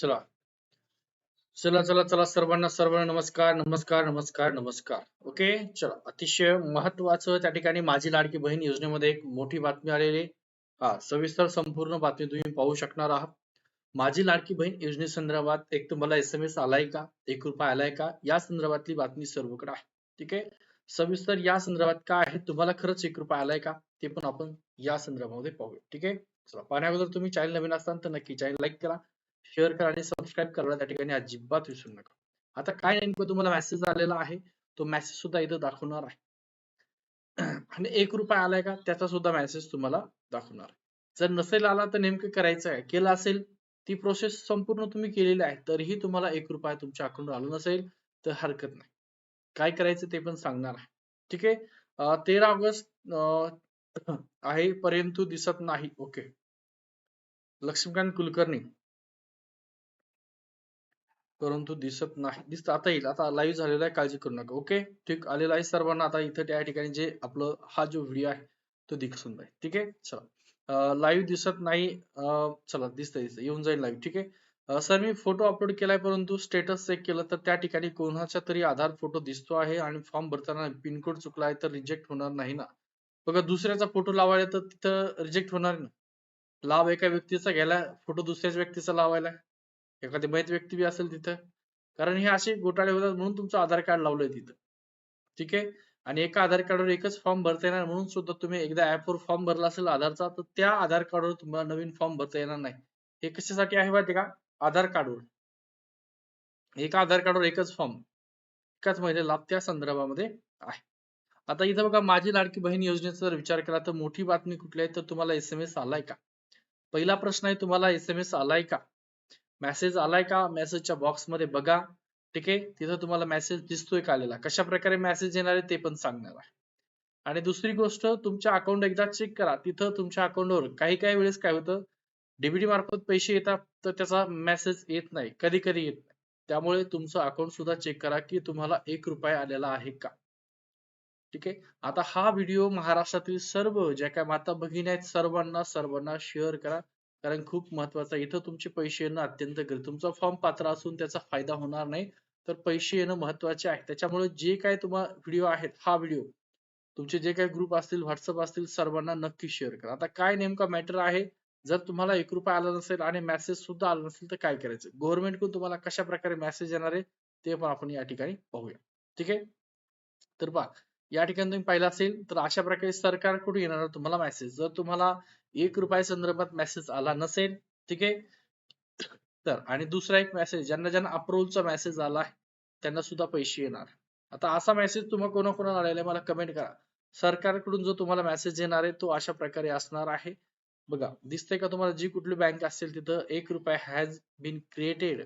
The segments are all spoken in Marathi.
चला. चला चला चला सर्वांना सर्वांना नमस्कार नमस्कार नमस्कार नमस्कार. ओके? चला. अतिशय महत्वाचं त्या ठिकाणी माझी लाडकी बहीण योजनेमध्ये एक मोठी बातमी आलेली हा सविस्तर संपूर्ण बातमी तुम्ही पाहू शकणार आहात. माझी लाडकी बहीण योजनेसंदर्भात एक तुम्हाला एस एम एस आलाय का? एक रुपया आलाय का? या संदर्भातली बातमी सर्वकडे आहे. ठीक आहे? सविस्तर या संदर्भात काय आहे? तुम्हाला खरंच एक रुपया आलाय का? ते पण आपण या संदर्भामध्ये पाहूया. ठीक आहे? चला. पाहण्या अगोदर तुम्ही चॅनल नवीन असताल तर नक्की चॅनल लाईक करा. शेअर करा आणि सबस्क्राईब करायला त्या ठिकाणी अजिबात विसरू नका. आता काय नेमकं तुम्हाला मेसेज आलेला आहे तो मेसेज सुद्धा इथं दाखवणार आहे. आणि एक रुपया आलाय का त्याचा सुद्धा मेसेज तुम्हाला दाखवणार आहे. जर नसेल आला तर नेमकं करायचं आहे केलं असेल ती प्रोसेस संपूर्ण तुम्ही केलेली आहे तरीही तुम्हाला एक रुपया तुमच्या अकाउंटवर आला नसेल तर हरकत नाही. काय करायचं ते पण सांगणार आहे. ठीक आहे? तेरा ऑगस्ट आहे पर्यंत दिसत नाही. ओके. लक्ष्मीकांत कुलकर्णी. परंतु दिसत नाही. दिसत आता येईल. आता लाईव्ह झालेला आहे काळजी करू नका ओके ठीक आलेला आहे सर्वांना. आता इथं त्या ठिकाणी जे आपलं हा जो व्हिडिओ आहे तो दिसून जाईल ठीक आहे? चला. लाईव्ह दिसत नाही चला दिसतंय दिसत येऊन जाईल लाईव्ह ठीक आहे? सर मी फोटो अपलोड केलाय परंतु स्टेटस चेक केलं तर त्या ठिकाणी कोणाचा तरी आधार फोटो दिसतो आहे आणि फॉर्म भरताना पिनकोड चुकला आहे तर रिजेक्ट होणार नाही ना? बघा दुसऱ्याचा फोटो लावायला तर तिथं रिजेक्ट होणार ना? लाभ एका व्यक्तीचा घ्यायला फोटो दुसऱ्याच व्यक्तीचा लावायला. एखादी मैत व्यक्ती बी असेल तिथं. कारण हे असे घोटाळे होतात म्हणून तुमचं आधार कार्ड लावलंय तिथं. ठीक आहे? आणि एका आधार कार्डवर एकच फॉर्म भरता येणार म्हणून सुद्धा तुम्ही एकदा ऍपवर फॉर्म भरला असेल आधारचा तर त्या आधार कार्डवर तुम्हाला नवीन फॉर्म भरता येणार नाही. हे कशासाठी आहे माहिती का? आधार कार्डवर. एका आधार कार्डवर एकच फॉर्म. एकाच महिलेला त्या संदर्भामध्ये आहे. आता इथं बघा माझी लाडकी बहीण योजनेचा जर विचार केला तर मोठी बातमी कुठली आहे? तर तुम्हाला एस एम एस आलाय का? पहिला प्रश्न आहे तुम्हाला एस एम एस आलाय का? मेसेज आलाय का? मेसेजच्या बॉक्समध्ये बघा. ठीक आहे? तिथं तुम्हाला मेसेज दिसतोय का आलेला? कशा प्रकारे मेसेज येणार आहे ते पण सांगणार आहे. आणि दुसरी गोष्ट तुमच्या अकाउंट एकदा चेक करा. तिथं तुमच्या अकाउंटवर काही काही वेळेस काय होतं? डीबीटी मार्फत पैसे येतात तर त्याचा मेसेज येत नाही. कधी कधी येत नाही. त्यामुळे तुमचं अकाउंट सुद्धा चेक करा की तुम्हाला एक रुपया आलेला आहे का? ठीक आहे? आता हा व्हिडिओ महाराष्ट्रातील सर्व ज्या काय माता भगिनी आहेत सर्वांना सर्वांना शेअर करा. कारण खूप महत्वाचं इथं तुमचे पैसे येणं अत्यंत गरजेचं तुमचा फॉर्म पात्र असून त्याचा फायदा होणार नाही. तर पैसे येणं महत्त्वाचे आहे. त्याच्यामुळे जे काय तुम्हाला व्हिडिओ आहेत हा व्हिडिओ तुमचे जे काही ग्रुप असतील व्हॉट्सअप असतील सर्वांना नक्की शेअर करा. आता काय नेमका मॅटर आहे? जर तुम्हाला एक रुपया आला नसेल आणि मेसेज सुद्धा आला नसेल तर काय करायचं? गव्हर्नमेंटकडून तुम्हाला कशा प्रकारे मेसेज येणार आहे ते पण आपण या ठिकाणी पाहूया. ठीक आहे? तर पहा या ठिकाणी तुम्ही पाहिलं असेल तर अशा प्रकारे सरकारकडून येणार तुम्हाला मेसेज जर तुम्हाला एक रुपया संदर्भात मेसेज आला नसेल ठीक आहे? तर आणि दुसरा एक मेसेज ज्यांना ज्यांना अप्रुव्हलचा मेसेज आला आहे त्यांना सुद्धा पैसे येणार. आता असा मेसेज तुम्हाला कोणाकोणाला आलेला आलेला मला कमेंट करा. सरकारकडून जो तुम्हाला मेसेज येणार आहे तो अशा प्रकारे असणार आहे. बघा दिसतंय का तुम्हाला जी कुठली बँक असेल तिथं एक रुपया has been created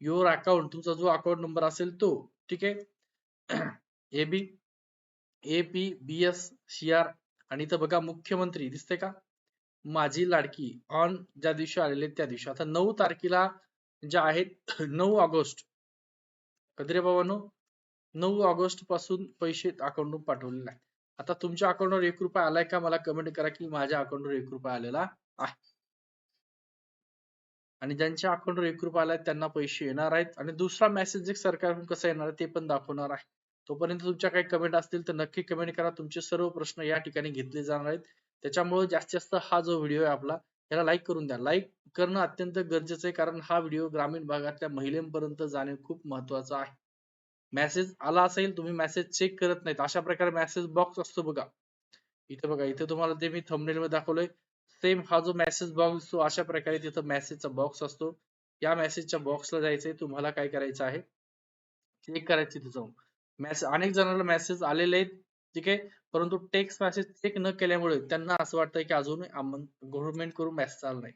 your account तुमचा जो अकाउंट नंबर असेल तो ठीक आहे? A B A P B S C R आणि इथं बघा मुख्यमंत्री दिसते का? माझी लाडकी ऑन ज्या दिवशी आलेले त्या दिवशी. आता नऊ तारखेला ज्या आहेत नऊ ऑगस्ट. कधी रे बाबांनो नऊ ऑगस्टपासून पैसे अकाउंटवरून पाठवलेले आहेत आता तुमच्या अकाउंटवर एक रुपया आलाय का? मला कमेंट करा की माझ्या अकाउंटवर एक रुपया आलेला आहे. आणि ज्यांच्या अकाउंटवर एक रुपया आलाय त्यांना पैसे येणार आहेत. आणि दुसरा मेसेज सरकारकडून कसं येणार आहे ते पण दाखवणार आहे. तोपर्यंत तुमच्या काही कमेंट असतील तर नक्की कमेंट करा. तुमचे सर्व प्रश्न या ठिकाणी घेतले जाणार आहेत. त्याच्यामुळे जास्तीत जास्त हा जो व्हिडिओ आहे आपला त्याला लाईक करून द्या. लाईक करणं अत्यंत गरजेचं आहे कारण हा व्हिडिओ ग्रामीण भागातल्या महिलांपर्यंत जाणे खूप महत्वाचं आहे. मेसेज आला असेल तुम्ही मेसेज चेक करत नाहीत. अशा प्रकारे मेसेज बॉक्स असतो बघा. इथे बघा इथे तुम्हाला ते मी थंबनेल मध्ये दाखवलंय. सेम हा जो मेसेज बॉक्स असतो अशा प्रकारे तिथं मेसेजचा बॉक्स असतो. या मेसेजच्या बॉक्सला जायचंय तुम्हाला काय करायचं आहे? चेक करायचं तिथे जाऊन. मेसेज अनेक जणांना मेसेज आलेले आहेत. ठीक आहे? परंतु टेक्स्ट मेसेज चेक न केल्यामुळे त्यांना असं वाटतं की अजून गव्हर्नमेंट करून मेसेज आला नाही.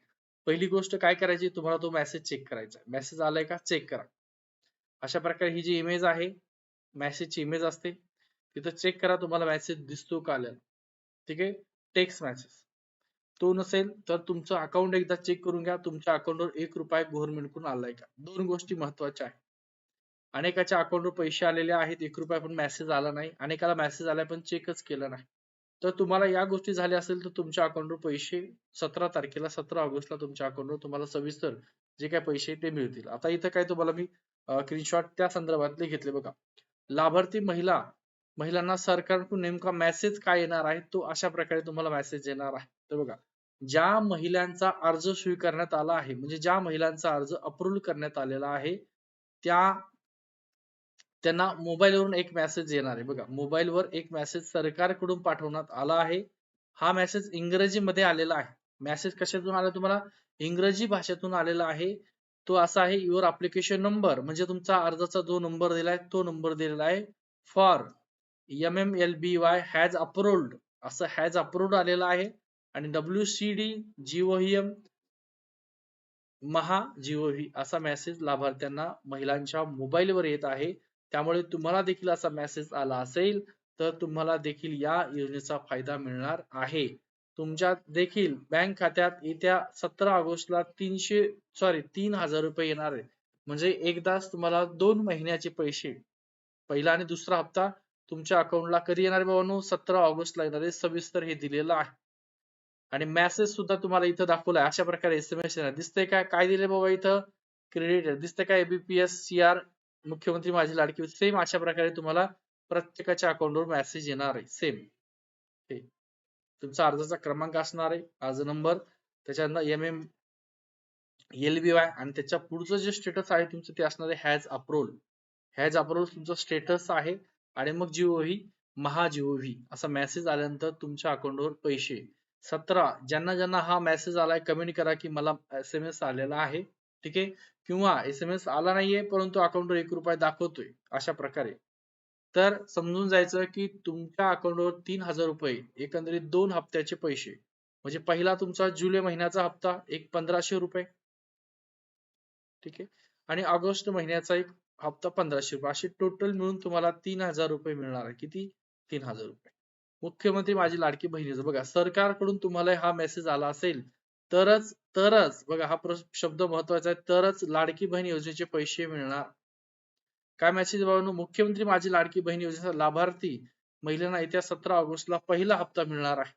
पहिली गोष्ट काय करायची? तुम्हाला तो मेसेज चेक करायचा मेसेज आलाय का? चेक करा. अशा प्रकारे ही जी इमेज आहे मेसेजची इमेज असते. तिथं चेक करा तुम्हाला मेसेज दिसतो का आल्याला ठीक आहे? टेक्स्ट मेसेज तो नसेल तर तुमचं अकाउंट एकदा चेक करून घ्या. तुमच्या अकाउंटवर एक रुपया गव्हर्नमेंटकडून आलाय का? दोन गोष्टी महत्त्वाच्या आहेत. अनेकाच्या अकाउंटवर पैसे आलेले आहेत एक रुपया पण मेसेज आला नाही. अनेकाला मेसेज आलाय पण चेकच केलं नाही. तर तुम्हाला या गोष्टी झाल्या असेल तर तुमच्या अकाउंटवर पैसे सतरा तारखेला सतरा ऑगस्टला तुमच्या अकाउंटवर तुम्हाला सविस्तर जे काय पैसे ते मिळतील. आता इथं काय तुम्हाला मी स्क्रीनशॉट त्या संदर्भातले घेतले बघा. लाभार्थी महिला महिलांना सरकारकडून नेमका मेसेज काय येणार आहे? तो अशा प्रकारे तुम्हाला मेसेज येणार आहे. तर बघा ज्या महिलांचा अर्ज स्वीकारण्यात आला आहे म्हणजे ज्या महिलांचा अर्ज अप्रूव्ह करण्यात आलेला आहे त्या त्यांना मोबाईलवरून एक मेसेज येणार आहे. बघा मोबाईलवर एक मेसेज सरकारकडून पाठवण्यात आला आहे. हा मेसेज इंग्रजीमध्ये आलेला आहे. मेसेज कशातून आला तुम्हाला? इंग्रजी भाषेतून आलेला आहे. तो असा आहे युअर अप्लिकेशन नंबर म्हणजे तुमचा अर्जाचा जो नंबर दिलाय तो नंबर दिलेला आहे. For M M L B Y has approved असं हॅज अप्रूव्ड आलेलं आहे. आणि W C D G O M Maha G O V असा मेसेज लाभार्थ्यांना महिलांच्या मोबाईलवर येत आहे. त्यामुळे तुम्हाला देखील असा मेसेज आला असेल तर तुम्हाला देखील या योजनेचा फायदा मिळणार आहे. तुमच्या देखील बँक खात्यात येत्या सतरा ऑगस्टला तीनशे सॉरी तीन हजार रुपये येणार आहे म्हणजे एकदाच तुम्हाला दोन महिन्याचे पैसे. पहिला आणि दुसरा हप्ता तुमच्या अकाउंटला कधी येणार बाबांनो सतरा ऑगस्टला येणार आहे. सविस्तर हे दिलेलं आहे. आणि मेसेज सुद्धा तुम्हाला इथं दाखवलाय. अशा प्रकारे एस एम एस येणार दिसतंय काय काय दिले बाबा इथं? क्रेडिट दिसतंय काय एबीपीएस सीआर मुख्यमंत्री माझी लाडकी सेम अशा प्रकारे तुम्हाला प्रत्येकाच्या अकाउंटवर मेसेज येणार आहे. सेम तुमचा अर्जाचा क्रमांक असणार आहे. अर्ज नंबर त्याच्यानंतर M M L B Y आणि त्याच्या पुढचं जे स्टेटस आहे तुमचं ते असणार आहे हॅज अप्रोल हॅज अप्रोल तुमचं स्टेटस आहे आणि मग जीओव्ही महा जीओव्ही असा मेसेज आल्यानंतर तुमच्या अकाउंटवर पैसे. सतरा ज्यांना ज्यांना हा मेसेज आलाय कमेंट करा की मला एस एम एस आलेला आहे. ठीक आहे? किंवा एस एम एस आला नाहीये परंतु अकाउंटवर एक रुपये दाखवतोय अशा प्रकारे. तर समजून जायचं की तुमच्या अकाउंटवर तीन हजार रुपये एकंदरीत दोन हप्त्याचे पैसे. म्हणजे पहिला तुमचा जुलै महिन्याचा हप्ता एक पंधराशे रुपये. ठीक आहे? आणि ऑगस्ट महिन्याचा एक हप्ता पंधराशे रुपये. असे टोटल मिळून तुम्हाला तीन हजार रुपये मिळणार आहे. किती? तीन हजार रुपये. मुख्यमंत्री माझी लाडकी बहिणीचं बघा सरकारकडून तुम्हाला हा मेसेज आला असेल तरच तरच बघा हा शब्द महत्त्वाचा आहे. तरच लाडकी बहीण योजनेचे पैसे मिळणार. काय मेसेज बाबांनो मुख्यमंत्री माझी लाडकी बहीण योजनेचा लाभार्थी महिलांना येत्या सतरा ऑगस्टला पहिला हप्ता मिळणार आहे.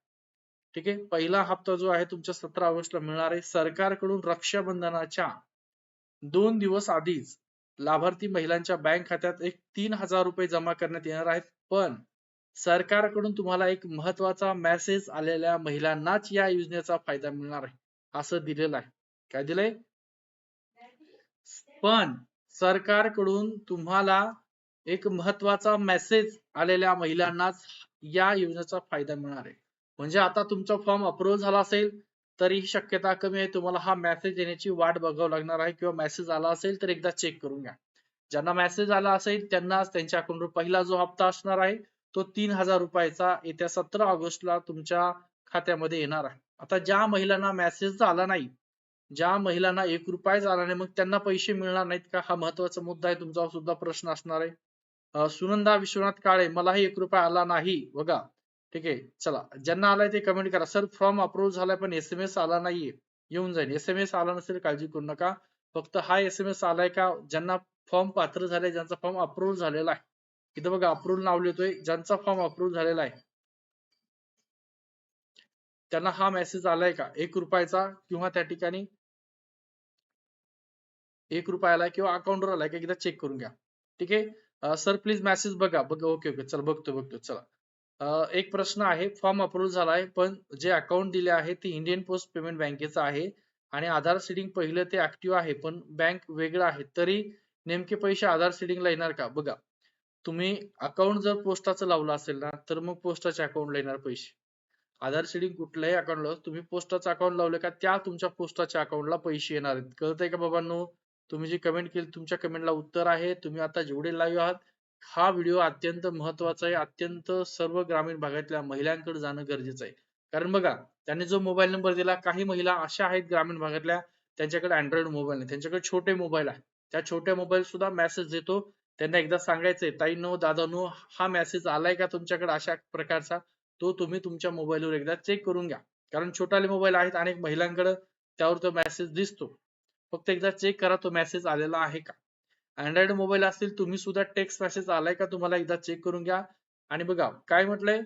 ठीक आहे? पहिला हप्ता जो आहे तुमच्या सतरा ऑगस्टला मिळणार आहे. सरकारकडून रक्षाबंधनाच्या दोन दिवस आधीच लाभार्थी महिलांच्या बँक खात्यात एक तीन हजार रुपये जमा करण्यात येणार आहेत. पण सरकारकडून तुम्हाला एक महत्त्वाचा मेसेज आलेल्या महिलांनाच या योजनेचा फायदा मिळणार आहे असं दिलेलं आहे. काय दिलंय? पण सरकारकडून तुम्हाला एक महत्त्वाचा मेसेज आलेल्या महिलांनाच या योजनेचा फायदा मिळणार आहे. म्हणजे आता तुमचा फॉर्म अप्रूव्ह झाला असेल तरी ही शक्यता कमी आहे. तुम्हाला हा मेसेज येण्याची वाट बघावं लागणार आहे किंवा मेसेज आला असेल तर एकदा चेक करून घ्या. ज्यांना मेसेज आला असेल त्यांना त्यांच्या अकाउंटवर पहिला जो हप्ता असणार आहे तो तीन हजार रुपयाचा येत्या सतरा ऑगस्टला तुमच्या खात्यामध्ये येणार आहे. आता ज्या महिलांना मेसेज आला नाही ज्या महिलांना एक रुपया आला नाही मग त्यांना पैसे मिळणार नाहीत का? हा महत्त्वाचा मुद्दा आहे तुमचा सुद्धा प्रश्न असणार आहे. सुनंदा विश्वनाथ काळे मलाही एक रुपया आला नाही. बघा ठीक आहे चला. ज्यांना आलाय ते कमेंट करा. सर फॉर्म अप्रूव्ह झालाय पण एस एम एस आला नाहीये. येऊन जाईल एस एम एस आला नसेल काळजी करू नका. फक्त हा एस एम एस आलाय का? ज्यांना फॉर्म पात्र झाले ज्यांचा फॉर्म अप्रूव्ह झालेला आहे. इथं बघा अप्रूव्ह नाव लिहितोय. ज्यांचा फॉर्म अप्रूव्ह झालेला आहे त्यांना हा मेसेज आलाय का? एक रुपयाचा किंवा त्या ठिकाणी एक रुपया आलाय किंवा अकाउंटवर आलाय का? एकदा चेक करून घ्या. ठीक आहे? सर प्लीज मेसेज बघा. बघा ओके ओके चल बघतो बघतो चला. एक प्रश्न आहे. फॉर्म अप्रूव्ह झाला आहे पण जे अकाउंट दिले आहे ते इंडियन पोस्ट पेमेंट बँकेचं आहे आणि आधार सीडिंग पहिलं ते ऍक्टिव्ह आहे पण बँक वेगळं आहे. तरी नेमके पैसे आधार सीडिंगला येणार का? बघा. तुम्ही अकाउंट जर पोस्टाचं लावलं असेल ना तर मग पोस्टाच्या अकाउंटला येणार पैसे. आधार शेडिंग कुठल्याही अकाउंटला तुम्ही पोस्टाचं अकाउंट लावलं का त्या तुमच्या पोस्टाच्या अकाउंटला पैसे येणार आहेत. कळतंय का बाबांनो? तुम्ही जी कमेंट केली तुमच्या कमेंटला उत्तर आहे. तुम्ही आता जेवढे लाईव्ह आहात हा व्हिडिओ अत्यंत महत्त्वाचा आहे. अत्यंत सर्व ग्रामीण भागातल्या महिलांकडे जाणं गरजेचं आहे. कारण बघा त्यांनी जो मोबाईल नंबर दिला काही महिला अशा आहेत ग्रामीण भागातल्या त्यांच्याकडे अँड्रॉइड मोबाईल नाही. त्यांच्याकडे छोटे मोबाईल आहे त्या छोट्या मोबाईल सुद्धा मेसेज देतो. त्यांना एकदा सांगायचंय ताई नो दादा नो हा मेसेज आलाय का तुमच्याकडे अशा प्रकारचा? तो तुम्ही तुमच्या मोबाईलवर एकदा चेक करून घ्या. कारण छोटाले मोबाईल आहेत अनेक महिलांकडे त्यावर तो मेसेज दिसतो. फक्त एकदा चेक करा तो मेसेज आलेला आहे का? अँड्रॉइड मोबाईल असतील तुम्ही सुद्धा टेक्स्ट मेसेज आलाय का? तुम्हाला एकदा चेक करून घ्या. आणि बघा काय म्हटलंय?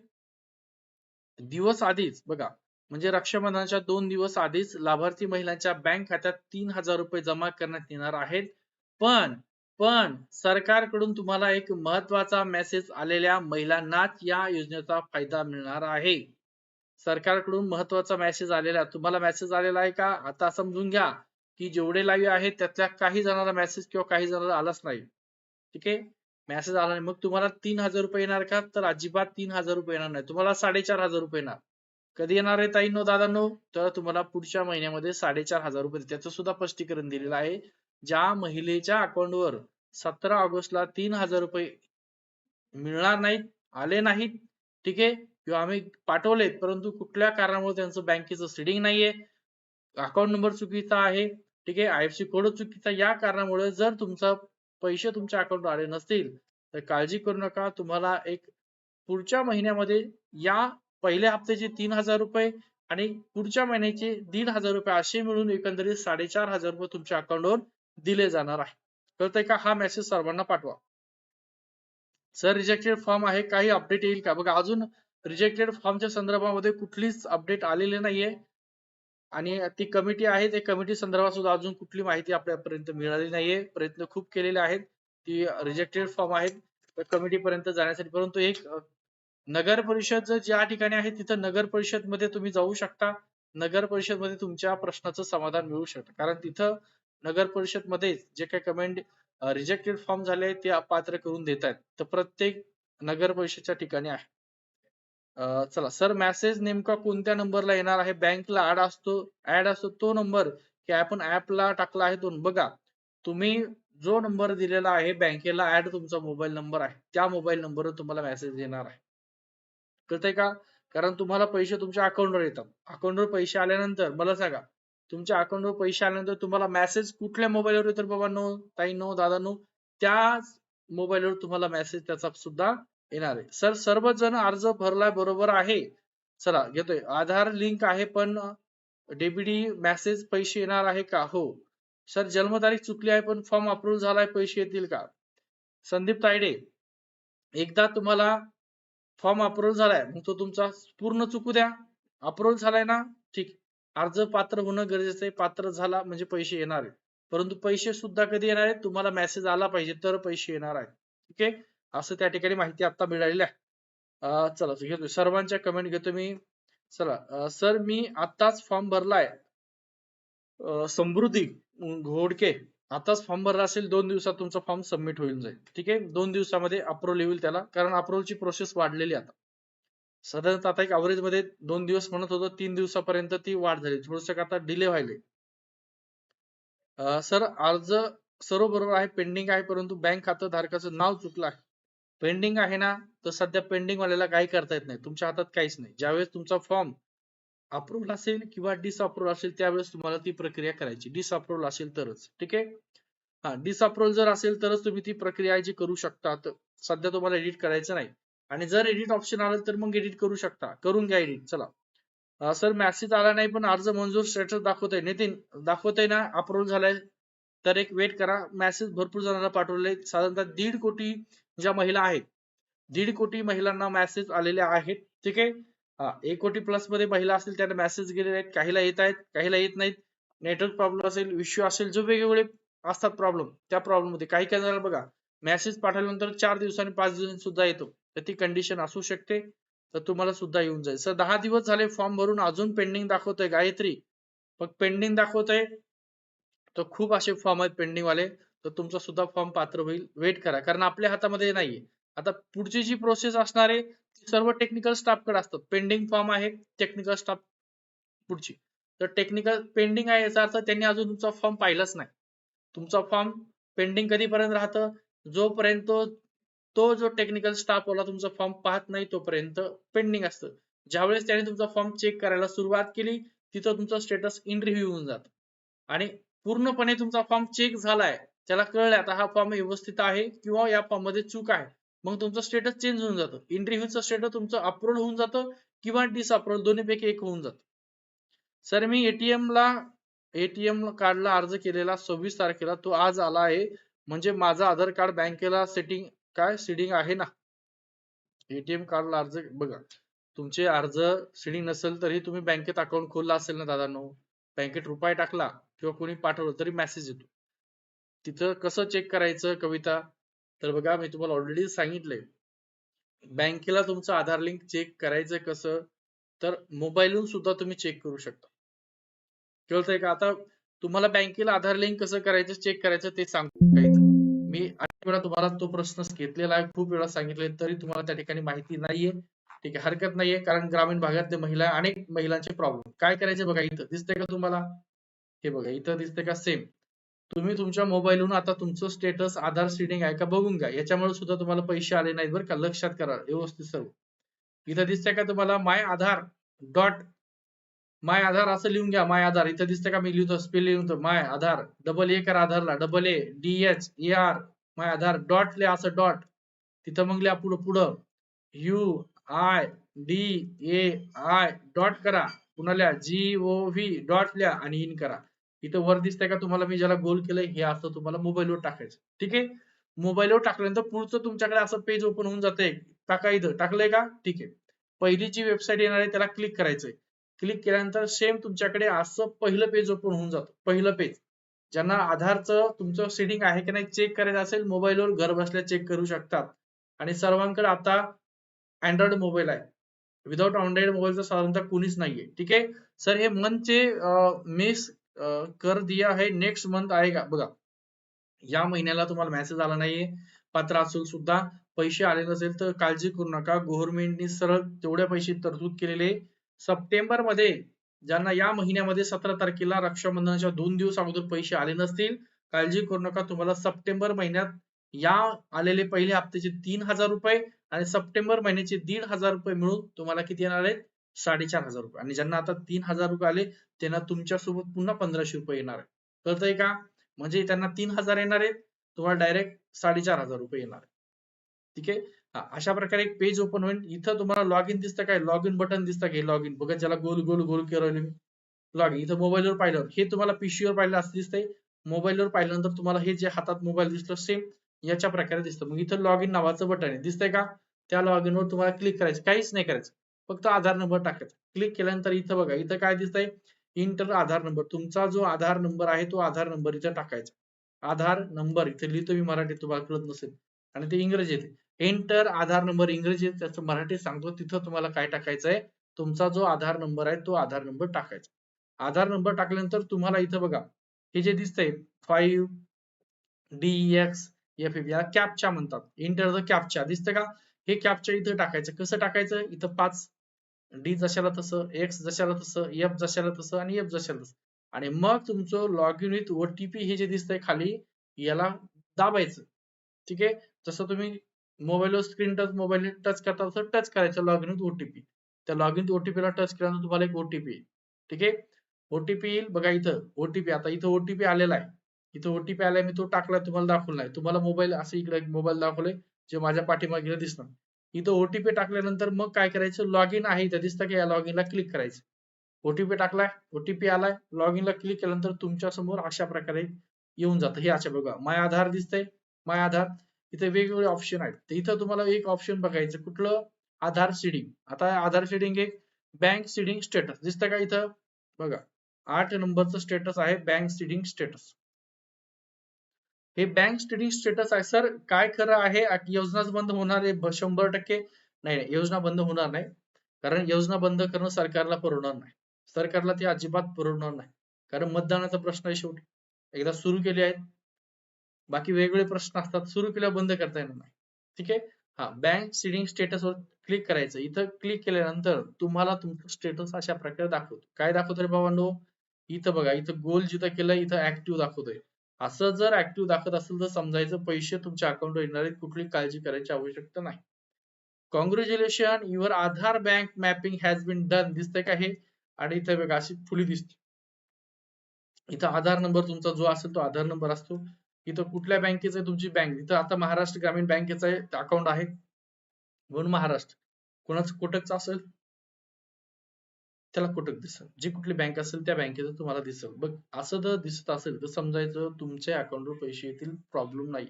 दिवस आधीच बघा म्हणजे रक्षाबंधनाच्या दोन दिवस आधीच लाभार्थी महिलांच्या बँक खात्यात तीन हजार रुपये जमा करण्यात येणार आहेत. पण पण सरकारकडून तुम्हाला एक महत्त्वाचा मेसेज आलेल्या महिलांनाच या योजनेचा फायदा मिळणार आहे. सरकारकडून महत्त्वाचा मेसेज आलेला तुम्हाला मेसेज आलेला आहे का? आता समजून घ्या की जेवढे लाईव्ह आहेत त्यातल्या काही जणांना मेसेज किंवा काही जणांना आलाच नाही. ठीक आहे? मेसेज आला नाही. मग तुम्हाला तीन हजार रुपये येणार का? तर अजिबात तीन हजार रुपये येणार नाही. तुम्हाला साडेचार हजार रुपये येणार. कधी येणार आहे ताई नो दादा नो तर तुम्हाला पुढच्या महिन्यामध्ये साडेचार हजार रुपये त्याचं सुद्धा स्पष्टीकरण दिलेलं आहे. ज्या महिलेच्या अकाउंटवर सतरा ऑगस्टला तीन हजार रुपये मिळणार नाहीत आले नाहीत ठीक आहे किंवा आम्ही पाठवलेत परंतु कुठल्या कारणामुळे त्यांचं बँकेचं सिडिंग नाहीये अकाउंट नंबर चुकीचा आहे ठीक आहे आयएफसी कोड चुकीचा या कारणामुळे जर तुमचा पैसे तुमच्या अकाउंटवर आले नसतील तर काळजी करू नका तुम्हाला एक पुढच्या महिन्यामध्ये या पहिल्या हप्त्याचे तीन हजार रुपये आणि पुढच्या महिन्याचे दीड हजार रुपये असे मिळून एकंदरीत साडेचार हजार रुपये तुमच्या अकाउंटवर दिले जाणार आहे. कळतंय का? हा मेसेज सर्वांना पाठवा. सर रिजेक्टेड फॉर्म आहे. काही अपडेट येईल का? बघा अजून रिजेक्टेड फॉर्मच्या संदर्भामध्ये कुठलीच अपडेट आलेली नाहीये. आणि ती कमिटी आहे. त्या कमिटी संदर्भात सुद्धा अजून कुठली माहिती आपल्यापर्यंत मिळाली नाहीये. प्रयत्न खूप केलेले आहेत. ती रिजेक्टेड फॉर्म आहेत. कमिटी पर्यंत जाण्यासाठी. परंतु एक नगर परिषद ज्या ठिकाणी आहे तिथं नगर परिषदमध्ये तुम्ही जाऊ शकता. नगर परिषदमध्ये तुमच्या प्रश्नाचं समाधान मिळू शकतं. कारण तिथं नगर परिषदमध्ये जे काही कमेंट रिजेक्टेड फॉर्म झाले ते अपात्र करून देत आहेत तर प्रत्येक नगर परिषदच्या ठिकाणी आहे. चला सर मेसेज नेमका कोणत्या नंबरला येणार आहे? बँकला ऍड असतो ऍड असतो तो नंबर की आपण ऍपला टाकला आहे तो. बघा तुम्ही जो नंबर दिलेला आहे बँकेला ऍड तुमचा मोबाईल नंबर आहे. त्या मोबाईल नंबरवर तुम्हाला मेसेज येणार आहे. कळतंय का? कारण तुम्हाला पैसे तुमच्या अकाउंटवर येतात. अकाउंटवर पैसे आल्यानंतर मला सांगा तुमच्या अकाउंटवर पैसे आल्यानंतर तुम्हाला मेसेज कुठल्या मोबाईलवर येतो बाबा? नो ताई नो दादा नो. त्याच मोबाईलवर तुम्हाला मेसेज त्याचा सुद्धा येणार आहे. सर सर्वजण अर्ज भरलाय बरोबर आहे. चला घेतोय. आधार लिंक आहे पण डेबीडी मेसेज पैसे येणार आहे का? हो. सर जन्मतारीख चुकली आहे पण फॉर्म अप्रूव्ह झालाय पैसे येतील का? संदीप तायडे एकदा तुम्हाला फॉर्म अप्रूव्ह झालाय मग तो तुमचा पूर्ण चुकू द्या. अप्रूव्ह झालाय ना? ठीक. अर्ज पात्र होणं गरजेचं आहे. पात्र झाला म्हणजे पैसे येणार आहेत. परंतु पैसे सुद्धा कधी येणार आहेत? तुम्हाला मेसेज आला पाहिजे तर पैसे येणार आहेत. ठीक आहे असं त्या ठिकाणी माहिती आता मिळालेली आहे. चला घेतो सर्वांच्या कमेंट घेतो मी. चला सर मी आताच फॉर्म भरलाय. समृद्धी घोडके आताच फॉर्म भरला असेल दोन दिवसात तुमचा फॉर्म सबमिट होईल जाईल. ठीक आहे? दोन दिवसामध्ये अप्रूव्हल येईल त्याला. कारण अप्रूव्हलची प्रोसेस वाढलेली आता. साधारणतः आता एक अवरेजमध्ये दोन दिवस म्हणत होतो तीन दिवसापर्यंत ती वाढ झाली. थोडस आता डिले व्हायले सर अर्ज सर्व बरोबर आहे पेंडिंग आहे परंतु बँक खातं धारकाचं नाव चुकलं आहे. पेंडिंग आहे ना तर सध्या पेंडिंग वाल्याला काही करता येत नाही. तुमच्या हातात काहीच नाही. ज्यावेळेस तुमचा फॉर्म अप्रूव्हल असेल किंवा डिसअप्रूव्हल असेल त्यावेळेस तुम्हाला ती प्रक्रिया करायची. डिसअप्रुव्हल असेल तरच. ठीक आहे? हा डिसअप्रूव्हल जर असेल तरच तुम्ही ती प्रक्रिया जी करू शकता सध्या तुम्हाला एडिट करायचं नाही. आणि जर एडिट ऑप्शन आलं तर मग एडिट करू शकता. करून घ्या एडिट चला. सर मेसेज आला नाही पण अर्ज मंजूर स्टेटस दाखवतोय. नितीन दाखवतोय ना? अप्रूव्हल झालाय. तर एक वेट करा. मेसेज भरपूर जणांना पाठवले. साधारणतः दीड कोटी ज्या महिला आहेत दीड कोटी महिलांना मेसेज आलेले आहेत. ठीक आहे? एक कोटी प्लसमध्ये महिला असतील त्यांना मेसेज गेलेले आहेत. काहीला येत आहेत काहीला येत नाहीत. नेटवर्क प्रॉब्लेम असेल इश्यू असेल जो वेगवेगळे असतात प्रॉब्लेम त्या प्रॉब्लेममध्ये. काही काही बघा मेसेज पाठवल्यानंतर चार दिवसांनी पाच दिवसांनी सुद्धा येतो. तर ती कंडिशन असू शकते. तर तुम्हाला सुद्धा येऊन जाईल. सर दहा दिवस झाले फॉर्म भरून अजून पेंडिंग दाखवतोय गायत्री. मग पेंडिंग दाखवतोय. तर खूप असे फॉर्म आहेत पेंडिंग वाले. तर तुमचा सुद्धा फॉर्म पात्र होईल. वेट करा. कारण आपल्या हातामध्ये नाहीये. आता पुढची जी प्रोसेस असणार आहे ती सर्व टेक्निकल स्टाफकडे असतं. पेंडिंग फॉर्म आहे टेक्निकल स्टाफ पुढची. तर टेक्निकल पेंडिंग आहे याचा अर्थ त्यांनी अजून तुमचा फॉर्म पाहिलाच नाही. तुमचा फॉर्म पेंडिंग कधीपर्यंत राहतं? जोपर्यंत तो जो टेक्निकल स्टाफ वाला तुमचा फॉर्म पाहत नाही तोपर्यंत पेंडिंग असतं. ज्यावेळेस त्याने तुमचा फॉर्म चेक करायला सुरुवात केली तिथं तुमचा स्टेटस इन रिव्ह्यू होऊन जात. आणि पूर्णपणे तुमचा फॉर्म चेक झालाय त्याला कळलं आता हा फॉर्म व्यवस्थित आहे किंवा या फॉर्ममध्ये चूक आहे. मग तुमचं स्टेटस चेंज होऊन जातं. इंटरव्ह्यूचं स्टेटस तुमचं अप्रूव्ह होऊन जातं किंवा डिसअप्रूव्ह दोन्हीपैकी एक होऊन जातं. सर मी एटीएम ला एटीएम कार्डला अर्ज केलेला सव्वीस तारखेला. तो आज आला आहे. म्हणजे माझा आधार कार्ड बँकेला सेटिंग काय सिडिंग आहे ना? एटीएम कार्डला अर्ज बघा तुमचे अर्ज सिडिंग नसेल तरी तुम्ही बँकेत अकाउंट खोलला असेल ना दादांनो? बँकेत रुपये टाकला किंवा कोणी पाठवलं तरी मेसेज येतो. तिथं कसं चेक करायचं कविता? तर बघा मी तुम्हाला ऑलरेडी सांगितलंय. बँकेला तुमचं आधार लिंक चेक करायचं कसं? तर मोबाईलहून सुद्धा तुम्ही चेक करू शकता. कळतंय का? आता तुम्हाला बँकेला आधार लिंक कसं करायचं चेक करायचं ते सांगतो. काही वेळा तुम्हाला तो प्रश्न घेतलेला आहे. खूप वेळा सांगितले तरी तुम्हाला त्या ठिकाणी माहिती नाहीये. ठीक आहे हरकत नाहीये कारण ग्रामीण भागातले महिला अनेक महिलांचे प्रॉब्लेम काय करायचे बघा इथं. दिसतंय का तुम्हाला? हे बघा इथं दिसतंय का? सेम तुम्ही तुमच्या मोबाईलहून आता तुमचं स्टेटस आधार सिडिंग आहे का? बघून घ्या. याच्यामुळे सुद्धा तुम्हाला पैसे आले नाहीत बरं का? लक्षात करा व्यवस्थित सर्व. इथं दिसतंय का तुम्हाला? माय आधार डॉट माय आधार असं लिहून घ्या माय आधार. इथं दिसतंय का? मी लिहितो स्पेल लिहितो माय आधार. डबल ए करा आधारला. Double A D H A R my Aadhaar dot लिहा असं डॉट. तिथं मग लिहा पुढं पुढं. U I D A I dot करा. पुन्हा लिहा जी ओ व्ही डॉट लिहा आणि इन करा. इथं वर दिसतंय का तुम्हाला? मी ज्याला गोल केलंय हे असं तुम्हाला मोबाईलवर टाकायचं. ठीक आहे? मोबाईलवर टाकल्यानंतर पुढचं तुमच्याकडे असं पेज ओपन होऊन जातंय. टाका इथं. टाकलंय का? ठीक आहे. पहिली जी वेबसाईट येणार आहे त्याला क्लिक करायचंय. क्लिक केल्यानंतर सेम तुमच्याकडे असं पहिलं पेज ओपन होऊन जातं. पहिलं पेज ज्यांना आधारचं तुमचं सेटिंग आहे की नाही चेक करायचं असेल मोबाईलवर घर बसल्या चेक करू शकतात. आणि सर्वांकडे आता अँड्रॉइड मोबाईल आहे. विदाउट अँड्रॉइड मोबाईलचं साधारणतः कुणीच नाहीये. ठीक आहे? सर हे मंथचे मिस कर दिया है नेक्स्ट मंथ आहे का? बघा. या महिन्याला तुम्हाला मेसेज आला नाहीये. पात्र असून सुद्धा पैसे आले नसेल तर काळजी करू नका. गव्हर्नमेंटनी सरळ तेवढ्या पैसे तरतूद केलेले. सप्टेंबरमध्ये ज्यांना या महिन्यामध्ये सतरा तारखेला रक्षाबंधनाच्या दोन दिवस अगोदर पैसे आले नसतील काळजी करू नका. तुम्हाला सप्टेंबर महिन्यात या आलेले पहिले हप्त्याचे तीन हजार रुपये आणि सप्टेंबर महिन्याचे दीड हजार रुपये मिळून तुम्हाला किती येणार आहेत? साडेचार हजार रुपये. आणि ज्यांना आता तीन हजार रुपये आले त्यांना तुमच्यासोबत पुन्हा पंधराशे रुपये येणार आहे कळतंय का? म्हणजे त्यांना तीन हजार येणार आहेत तुम्हाला डायरेक्ट साडेचार हजार रुपये येणार आहे ठीक आहे? अशा प्रकारे एक पेज ओपन होईल. इथं तुम्हाला लॉग इन दिसतं काय? लॉग इन बटन दिसतं काय? लॉग इन बघा ज्याला गोल गोल गोल केलं लॉग इन इथं मोबाईलवर पाहिलं. हे तुम्हाला पीसीवर पाहिलं असं दिसतंय. मोबाईलवर पाहिल्यानंतर तुम्हाला हे जे हातात मोबाईल दिसलं सेम याच्या प्रकारे दिसतं. मग इथं लॉग इन नावाचं बटन आहे. दिसतंय का? त्या लॉग इन वर तुम्हाला क्लिक करायचं. काहीच नाही करायचं. फक्त आधार नंबर टाकायचा. क्लिक केल्यानंतर इथं बघा. इथं काय दिसतंय? इंटर आधार नंबर तुमचा जो आधार नंबर आहे तो आधार नंबर इथं टाकायचा. आधार नंबर इथे लिहितो मी मराठीत तुम्हाला कळत नसेल. आणि ते इंग्रजीत. एंटर आधार नंबर इंग्रजी त्याचं मराठी सांगतो. तिथं तुम्हाला काय टाकायचं आहे? तुमचा जो आधार नंबर आहे तो आधार नंबर टाकायचा. आधार नंबर टाकल्यानंतर तुम्हाला इथं बघा हे जे दिसतंय five D X F F याला कॅपच्या म्हणतात. इंटर द कॅपच्या दिसतं का? हे कॅपच्या इथं टाकायचं. कसं टाकायचं? इथं पाच डी जशाला तसं एक्स जशाला तसं एफ जशाला तसं आणि एफ जशाला तसं. आणि मग तुमचं लॉग इन विथ ओटीपी हे जे दिसतंय खाली याला दाबायचं. ठीक आहे? जसं तुम्ही मोबाईलवर स्क्रीन टच मोबाईल टच करता तसं टच करायचं लॉग इन विथ ओटीपी त्या लॉग इन ओटीपीला टच केल्यानंतर तुम्हाला एक ओटीपी येईल ठीक आहे ओटीपी येईल बघा इथं ओटीपी आता इथं ओटीपी आलेला आहे इथं ओटीपी आलाय मी तो टाकलाय तुम्हाला दाखवला नाही तुम्हाला मोबाईल असं इकडे मोबाईल दाखवलाय जे माझ्या पाठीमागे दिसणार इथं ओटीपी टाकल्यानंतर मग काय करायचं लॉग इन आहे इथं दिसतं की या लॉग इनला क्लिक करायचं ओटीपी टाकलाय ओटीपी आलाय लॉग इनला क्लिक केल्यानंतर तुमच्यासमोर अशा प्रकारे येऊन जातं हे अशा बघा माय आधार दिसतंय माय आधार इथे वेगवेगळे ऑप्शन आहेत. तर इथं तुम्हाला एक ऑप्शन बघायचं कुठलं? आधार सीडिंग आता आधार सीडिंग एक बँक सीडिंग स्टेटस दिसतं का इथं? बघा आठ नंबरचं स्टेटस आहे बँक सीडिंग स्टेटस हे बँक सिडिंग स्टेटस आहे. सर काय खरं आहे? योजनाच बंद होणार आहे शंभर टक्के? नाही नाही योजना बंद होणार नाही. कारण योजना बंद करणं सरकारला परवडणार नाही. सरकारला ते अजिबात परवडणार नाही. कारण मतदानाचा प्रश्न आहे शेवटी. एकदा सुरू केले आहेत. बाकी वेगवेगळे प्रश्न असतात सुरू केल्या बंद करता येणार नाही. ठीक आहे? हा बँक सिडिंग स्टेटस वर क्लिक करायचं. इथं क्लिक केल्यानंतर तुम्हाला तुमचं स्टेटस अशा प्रकारे दाखवतो. काय दाखवतोय बाबांनो इथं बघा इथं गोल जिथं केलं इथं ऍक्टिव्ह दाखवतोय. असं जर ऍक्टिव्ह दाखवत असेल तर समजायचं पैसे तुमच्या अकाउंटवर येणार आहेत कुठली काळजी करायची आवश्यकता नाही. Congratulation your Aadhaar bank mapping has been done दिसतंय का हे? आणि इथं बघा अशी फुली दिसते. इथं आधार नंबर तुमचा जो असेल तो आधार नंबर असतो. इथं कुठल्या बँकेचं आहे तुमची बँक? इथं आता महाराष्ट्र ग्रामीण बँकेचं आहे अकाउंट आहे. म्हणून महाराष्ट्र. कोणाचं कोटकचं असेल? त्याला कोटक दिसेल. जी कुठली बँक असेल त्या बँकेचं तुम्हाला दिसेल. बघ असं जर दिसत असेल तर समजायचं तुमच्या अकाउंटवर पैसे येतील प्रॉब्लेम नाही.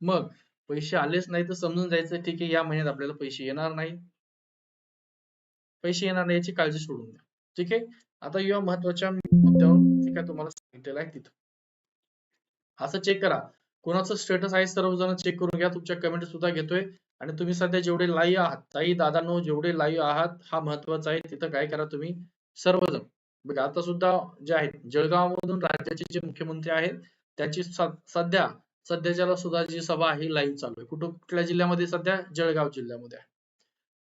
मग पैसे आलेच नाही तर समजून जायचं ठीक आहे या महिन्यात आपल्याला पैसे येणार नाही. पैसे येणार नाही याची काळजी सोडून द्या. ठीक आहे? आता या महत्त्वाच्या मुद्द्यावर ठीक आहे तुम्हाला सांगितलेलं आहे तिथं. असं चेक करा. कोणाचं स्टेटस आहे सर्वजण चेक करून घ्या. तुमच्या कमेंट सुद्धा घेतोय. आणि तुम्ही सध्या जेवढे लाईव्ह आहात ताई दादांनो जेवढे लाईव्ह आहात हा महत्त्वाचा आहे. तिथं काय करा तुम्ही? सर्वजण. बघा आता सुद्धा जे आहेत जळगाव मधून राज्याचे जे मुख्यमंत्री आहेत त्यांची सध्या सध्याच्याला सुद्धा जी सभा आहे लाईव्ह चालू आहे. कुठं कुठल्या जिल्ह्यामध्ये सध्या? जळगाव जिल्ह्यामध्ये आहे.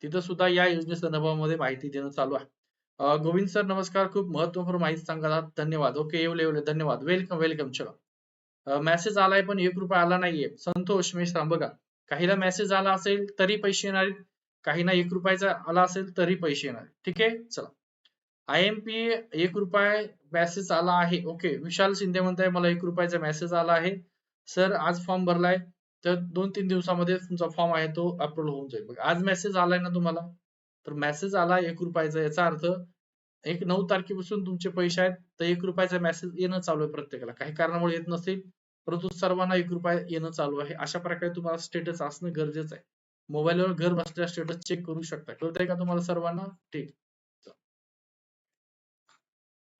तिथं सुद्धा या योजनेसंदर्भामध्ये माहिती देणं चालू आहे. गोविंद सर नमस्कार. खूप महत्त्वपूर्ण माहिती सांगत आहात. धन्यवाद. ओके येवले येवले धन्यवाद. वेलकम वेलकम चला. मेसेज आलाय पण एक रुपया आला नाहीये. संतोष मेश्राम बघा. काहीला मेसेज आला असेल तरी पैसे येणार काहींना एक रुपयाचा आला असेल तरी पैसे येणार ठीक आहे? चला. आय एम पी एक रुपये मेसेज आला आहे. ओके. विशाल शिंदे म्हणताय मला एक रुपयाचा मेसेज आला आहे. सर आज फॉर्म भरलाय. तर दोन तीन दिवसामध्ये तुमचा फॉर्म आहे तो अप्रूव्ह होऊन जाईल. बघा आज मेसेज आलाय ना तुम्हाला? तर मेसेज आला एक रुपयाचा याचा अर्थ एक नऊ तारखेपासून तुमचे पैसे आहेत तर एक रुपयाचा मेसेज येणं चालू आहे प्रत्येकाला. काही कारणामुळे येत नसेल परंतु सर्वांना एक रुपया येणं चालू आहे. अशा प्रकारे तुम्हाला स्टेटस असणं गरजेचं आहे. मोबाईलवर घर बसल्या स्टेटस चेक करू शकता. कळतंय का तुम्हाला सर्वांना? ठीक.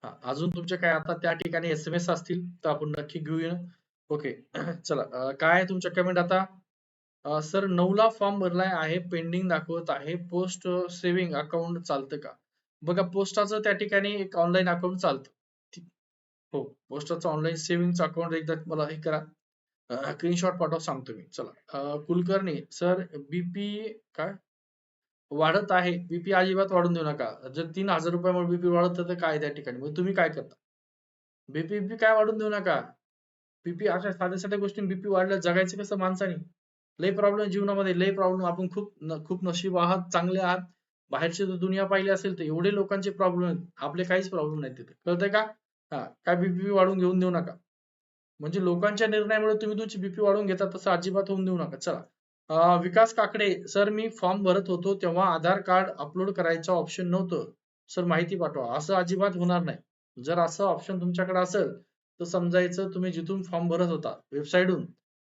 हा अजून तुमचे काय? आता त्या ठिकाणी एस एम एस असतील तर आपण नक्की घेऊया. ओके. चला काय आहे तुमच्या कमेंट आता? सर नऊला फॉर्म भरलाय आहे पेंडिंग दाखवत आहे. पोस्ट सेव्हिंग अकाउंट चालतं का? बघा पोस्टाचं त्या ठिकाणी एक ऑनलाईन अकाउंट चालतं. हो पोस्टाचं ऑनलाईन सेव्हिंग अकाउंट एकदा मला हे करा. स्क्रीनशॉट पाठवा सांगतो मी. चला. कुलकर्णी सर बीपी काय? वाढत आहे. बीपी अजिबात वाढून देऊ नका. जर तीन हजार रुपयामुळे बीपी वाढत तर काय त्या ठिकाणी? मग तुम्ही काय करता? बीपी बीपी काय वाढून देऊ नका? बीपी अशा साध्या साध्या गोष्टी बीपी वाढल्या जगायचं कसं माणसाने? लय प्रॉब्लेम जीवनामध्ये लय प्रॉब्लेम आपण खूप खूप नशीब आहात चांगले आहात. बाहेरची जर दुनिया पाहिली असेल तर एवढे लोकांचे प्रॉब्लेम आहेत. आपले काहीच प्रॉब्लेम नाही तिथे. कळतंय का? हा काय बीपी वाढून घेऊन देऊ नका. म्हणजे लोकांच्या निर्णयामुळे तुम्ही तुमची बीपी वाढवून घेता तसं अजिबात होऊन देऊ नका. चला. विकास काकडे सर मी फॉर्म भरत होतो तेव्हा आधार कार्ड अपलोड करायचं ऑप्शन नव्हतं. सर माहिती पाठवा. असं अजिबात होणार नाही. जर असं ऑप्शन तुमच्याकडे असेल तर समजायचं तुम्ही जिथून फॉर्म भरत होता वेबसाईटहून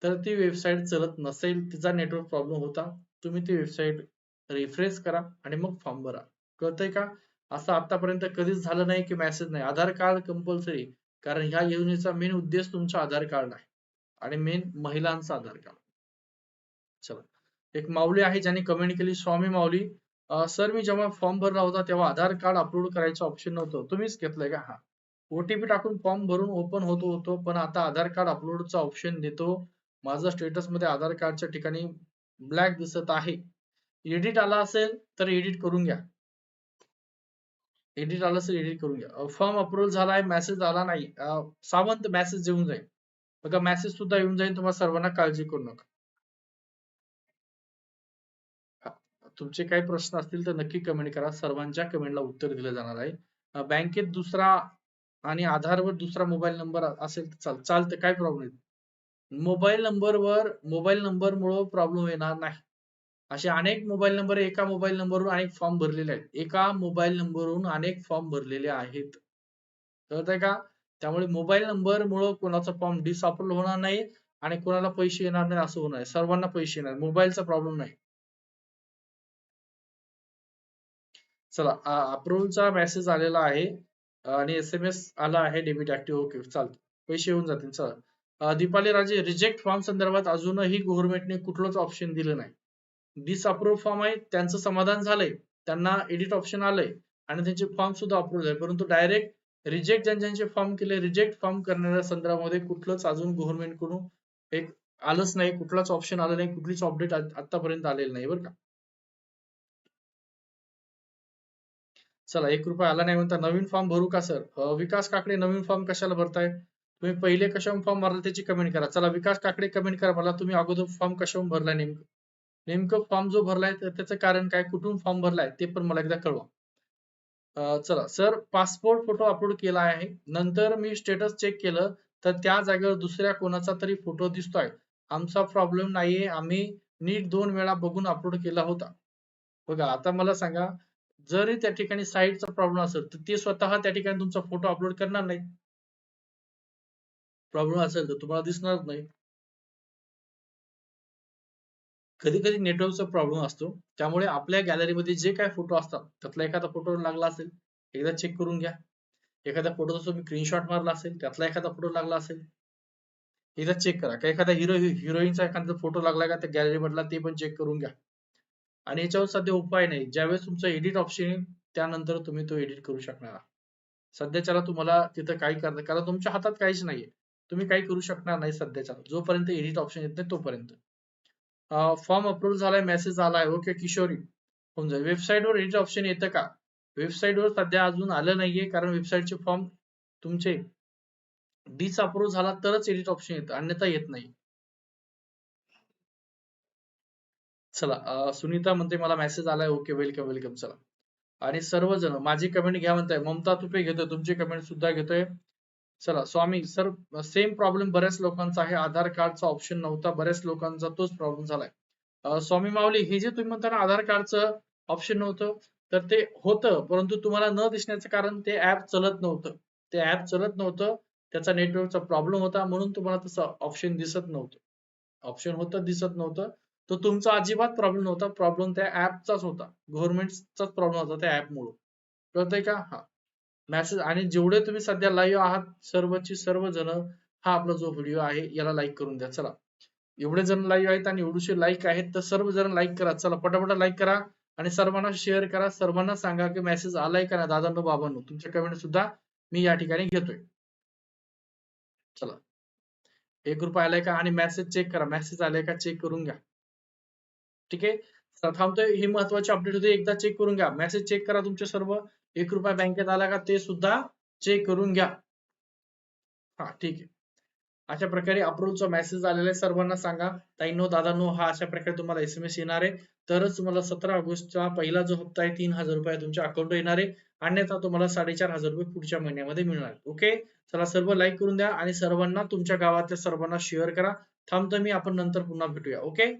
तर ती वेबसाईट चलत नसेल तिचा नेटवर्क प्रॉब्लेम होता. तुम्ही ती वेबसाईट रिफ्रेश करा आणि मग फॉर्म भरा. कळतंय का? असं आतापर्यंत कधीच झालं नाही की मेसेज नाही. आधार कार्ड कंपल्सरी कारण ह्या योजनेचा मेन उद्देश तुमचा आधार कार्ड आहे. आणि मेन महिलांचा आधार कार्ड चला. एक माऊली आहे ज्यांनी कमेंट केली स्वामी माऊली सर मी जेव्हा फॉर्म भरला होता तेव्हा आधार कार्ड अपलोड करायचं ऑप्शन नव्हतं. तुम्हीच घेतलंय का? हा. ओटीपी टाकून फॉर्म भरून ओपन होतो होतो पण आता आधार कार्ड अपलोडचा ऑप्शन देतो. माझं स्टेटसमध्ये आधार कार्डच्या ठिकाणी ब्लॅक दिसत आहे. एडिट आला असेल तर एडिट करून घ्या. एडिट आलं असेल एडिट करून घ्या. फॉर्म अप्रूव्हल झालाय मेसेज आला नाही. सावंत मेसेज येऊन जाईल. बघा मेसेज सुद्धा येऊन जाईल तुम्हाला सर्वांना काळजी करू नका. तुमचे काही प्रश्न असतील तर नक्की कमेंट करा. सर्वांच्या कमेंटला उत्तर दिलं जाणार आहे. बँकेत दुसरा आणि आधारवर दुसरा मोबाईल नंबर असेल तर चाल चालतं काय प्रॉब्लेम मोबाईल नंबरवर मोबाईल नंबर मुळे प्रॉब्लेम येणार नाही. असे अनेक मोबाईल नंबर एका मोबाईल नंबरवरून अनेक फॉर्म भरलेले आहेत. एका मोबाईल नंबरवरून अनेक फॉर्म भरलेले आहेत. कळतंय का? त्यामुळे मोबाईल नंबर मुळे कोणाचा फॉर्म डिसअप्रूव्ह होणार नाही आणि कोणाला पैसे येणार नाही असं होणार सर्वांना पैसे येणार. मोबाईलचा प्रॉब्लेम नाही. चला अप्रूव्हलचा मेसेज आलेला आहे. आणि एस एम एस आला आहे डेबिट ऍक्टिव्ह ओके चालतो. पैसे येऊन जातील. चला. दीपाली राजे रिजेक्ट फॉर्म संदर्भात अजूनही गव्हर्नमेंटने कुठलंच ऑप्शन दिलं नाही. डिसअप्रूव्ह फॉर्म आहे त्यांचं समाधान झालंय त्यांना एडिट ऑप्शन आलंय आणि त्यांचे फॉर्म सुद्धा अप्रूव्ह झाले. परंतु डायरेक्ट रिजेक्ट ज्यांचे फॉर्म केले रिजेक्ट फॉर्म करणाऱ्या संदर्भामध्ये कुठलंच अजून गव्हर्नमेंटकडून एक आलंच नाही कुठलाच ऑप्शन आलं नाही कुठलीच अपडेट आतापर्यंत आलेली नाही बरं का? चला एक रुपया आला नाही म्हणता नवीन फॉर्म भरू का सर विकास काकडे नवीन फॉर्म कशाला भरताय? तुम्ही पहिले कशाहून फॉर्म भरला त्याची कमेंट करा. चला विकास काकडे कमेंट करा. मला तुम्ही अगोदर फॉर्म कशाहून भरला नेमकं? नेमकं फॉर्म जो भरलाय तर त्याचं कारण काय कुठून फॉर्म भरलाय ते पण मला एकदा कळवा. चला सर पासपोर्ट फोटो अपलोड केला आहे. नंतर मी स्टेटस चेक केलं तर त्या जागेवर दुसऱ्या कोणाचा तरी फोटो दिसतोय. आमचा प्रॉब्लेम नाहीये आम्ही नीट दोन वेळा बघून अपलोड केला होता. बघा आता मला सांगा जरी त्या ठिकाणी साईटचा प्रॉब्लेम असेल तर ते स्वतः त्या ठिकाणी तुमचा फोटो अपलोड करणार नाही प्रॉब्लेम असेल तर तुम्हाला दिसणार नाही. कधी कधी नेटवर्कचा प्रॉब्लेम असतो. त्यामुळे आपल्या गॅलरीमध्ये जे काय फोटो असतात त्यातला एखादा फोटो लागला असेल एकदा चेक करून घ्या. एखाद्या फोटोचा तुम्ही स्क्रीनशॉट मारला असेल त्यातला एखादा फोटो लागला असेल एकदा चेक करा. का एखादा हिरो हिरोईनचा एखादा फोटो लागला का त्या गॅलरी मधला ते पण चेक करून घ्या. आणि याच्यावर सध्या उपाय नाही. ज्यावेळेस तुमचं एडिट ऑप्शन येईल त्यानंतर तुम्ही तो एडिट करू शकणार सध्याच्याला तुम्हाला तिथं काही करणार कारण तुमच्या हातात काहीच नाहीये. तुम्ही काही करू शकणार नाही सध्याच्या जोपर्यंत एडिट ऑप्शन येत नाही तोपर्यंत. फॉर्म अप्रूव्ह झालाय मेसेज आलाय. ओके किशोरी. होऊन जाईल वेबसाईटवर एडिट ऑप्शन येतं का? वेबसाईटवर सध्या अजून आलं नाहीये कारण वेबसाईटचे फॉर्म तुमचे डिस अप्रूव्ह झाला तरच एडिट ऑप्शन येतं अन्यथा येत नाही. चला सुनीता म्हणते मला मेसेज आलाय. ओके वेलकम वेलकम चला. आणि सर्वजण माझी कमेंट घ्या म्हणताय. ममता तुपे घेतोय. तुमची कमेंट सुद्धा घेतोय. चला स्वामी सर सेम प्रॉब्लेम बऱ्याच लोकांचा आहे. आधार कार्डचा ऑप्शन नव्हता. बऱ्याच लोकांचा तोच प्रॉब्लेम झालाय. स्वामी माऊली हे जे तुम्ही म्हणता ना आधार कार्डचं ऑप्शन नव्हतं तर ते होतं परंतु तुम्हाला न दिसण्याचं कारण ते ऍप चलत नव्हतं. ते ऍप चलत नव्हतं. त्याचा नेटवर्कचा प्रॉब्लेम होता म्हणून तुम्हाला तसं ऑप्शन दिसत नव्हतं. ऑप्शन होतं दिसत नव्हतं. तो तुमचा अजिबात प्रॉब्लेम नव्हता. प्रॉब्लेम त्या ऍपचाच होता. गव्हर्नमेंटचाच प्रॉब्लेम होता त्या ऍप मुळे. कळतंय का? हा. मेसेज आणि जेवढे तुम्ही सध्या लाईव्ह आहात सर्वची सर्व जण हा आपला जो व्हिडिओ आहे याला लाईक करून द्या. चला. एवढे जण लाईव्ह आहेत आणि एवढेशे लाईक आहेत तर सर्व जण लाईक करा. चला पटापट लाईक करा आणि सर्वांना शेअर करा. सर्वांना सांगा की मेसेज आलाय का ना दादांनो बाबांनो. तुमच्या कमेंट सुद्धा मी या ठिकाणी घेतोय. चला. एक रुपया आलाय का आणि मेसेज चेक करा. मेसेज आलाय का चेक करून घ्या. ठीक आहे? थांबतोय. ही महत्वाची अपडेट होती. एकदा चेक करून घ्या. मेसेज चेक करा तुमचे सर्व. एक रुपया बँकेत आला का ते सुद्धा चेक करून घ्या. हा ठीक आहे. अशा प्रकारे अप्रूव्हचा मेसेज आलेला आहे. सर्वांना सांगा. ताई नो दादा नो हा अशा प्रकारे तुम्हाला एसएमएस येणार आहे. तरच तुम्हाला सतरा ऑगस्टचा पहिला जो हप्ता आहे तीन हजार रुपये तुमच्या अकाउंट येणार आहे. अन्यथा तुम्हाला साडेचार हजार रुपये पुढच्या महिन्यामध्ये मिळणार ओके चला सर्व लाईक करून द्या आणि सर्वांना तुमच्या गावातल्या सर्वांना शेअर करा. थांबतो मी. आपण नंतर पुन्हा भेटूया. ओके